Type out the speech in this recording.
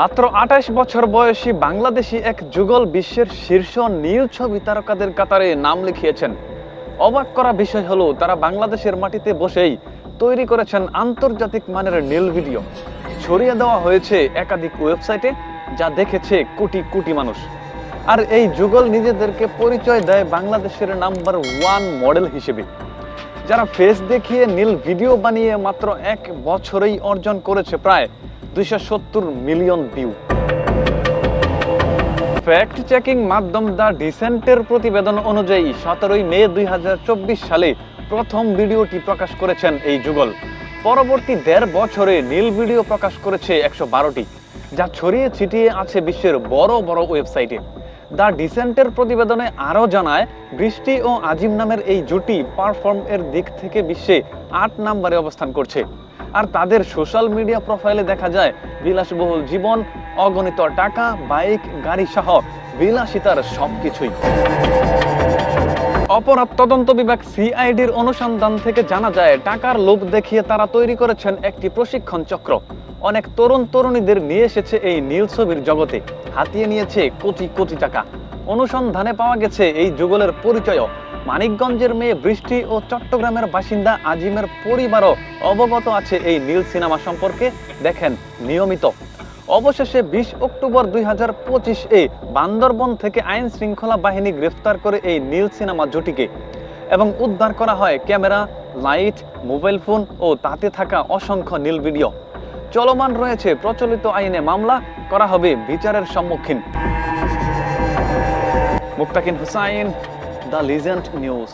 মাত্র আঠাশ বছর বয়সী বাংলাদেশি এক যুগল বিশ্বের শীর্ষ নীল ছবি তারকাদের কাতারে নাম লিখিয়েছেন। অবাক করা বিষয় হলো, তারা বাংলাদেশের মাটিতে বসেই তৈরি করেছেন আন্তর্জাতিক মানের নীল ভিডিও। ছড়িয়ে দেওয়া হয়েছে একাধিক ওয়েবসাইটে, যা দেখেছে কোটি কোটি মানুষ। আর এই যুগল নিজেদেরকে পরিচয় দেয় বাংলাদেশের নাম্বার ওয়ান মডেল হিসেবে। যারা ফেস দেখিয়ে নীল ভিডিও বানিয়ে মাত্র এক বছরেই অর্জন করেছে প্রায় দুইশো সত্তর মিলিয়ন ভিউ। ফ্যাক্ট চেকিং মাধ্যম দ্য ডিসেন্টের প্রতিবেদন অনুযায়ী সতেরোই মে দুই হাজার চব্বিশ সালে প্রথম ভিডিওটি প্রকাশ করেছেন এই যুগল। পরবর্তী দেড় বছরে নীল ভিডিও প্রকাশ করেছে একশো বারোটি, যা ছড়িয়ে ছিটিয়ে আছে বিশ্বের বড় বড় ওয়েবসাইটে। দ্য ডিসেন্টের প্রতিবেদনে আরও জানায়, বৃষ্টি ও আজিম নামের এই জুটি পারফর্ম এর দিক থেকে বিশ্বে আট নাম্বারে অবস্থান করছে। আর তাদের সোশ্যাল মিডিয়া প্রোফাইলে দেখা যায়, বিলাসবহুল জীবন, অগণিত টাকা বাইক গাড়ি সহ বিলাসিতার সবকিছুই। অপরাধ তদন্ত বিভাগ সিআইডির অনুসন্ধান থেকে জানা যায়, টাকার লোভ দেখিয়ে তারা তৈরি করেছেন একটি প্রশিক্ষণ চক্র। অনেক তরুণ তরুণীদের নিয়ে এসেছে এই নীল ছবির জগতে। হাতিয়ে নিয়েছে কোটি কোটি টাকা। অনুসন্ধানে পাওয়া গেছে এই যুগলের পরিচয়ও। মানিকগঞ্জের মেয়ে বৃষ্টি ও চট্টগ্রামের বাসিন্দা আজিমের পরিবারও অবগত আছে এই নীল সিনেমা সম্পর্কে। দেখেন নিয়মিত। অবশেষে বিশ অক্টোবর দুই হাজার পঁচিশ এ বান্দরবন থেকে আইন শৃঙ্খলা বাহিনী গ্রেফতার করে এই নীল সিনেমা জুটিকে এবং উদ্ধার করা হয় ক্যামেরা, লাইট, মোবাইল ফোন ও তাতে থাকা অসংখ্য নীল ভিডিও। চলমান রয়েছে প্রচলিত আইনে মামলা, করা হবে বিচারের সম্মুখীন। Muktakin Hussain, the legend news.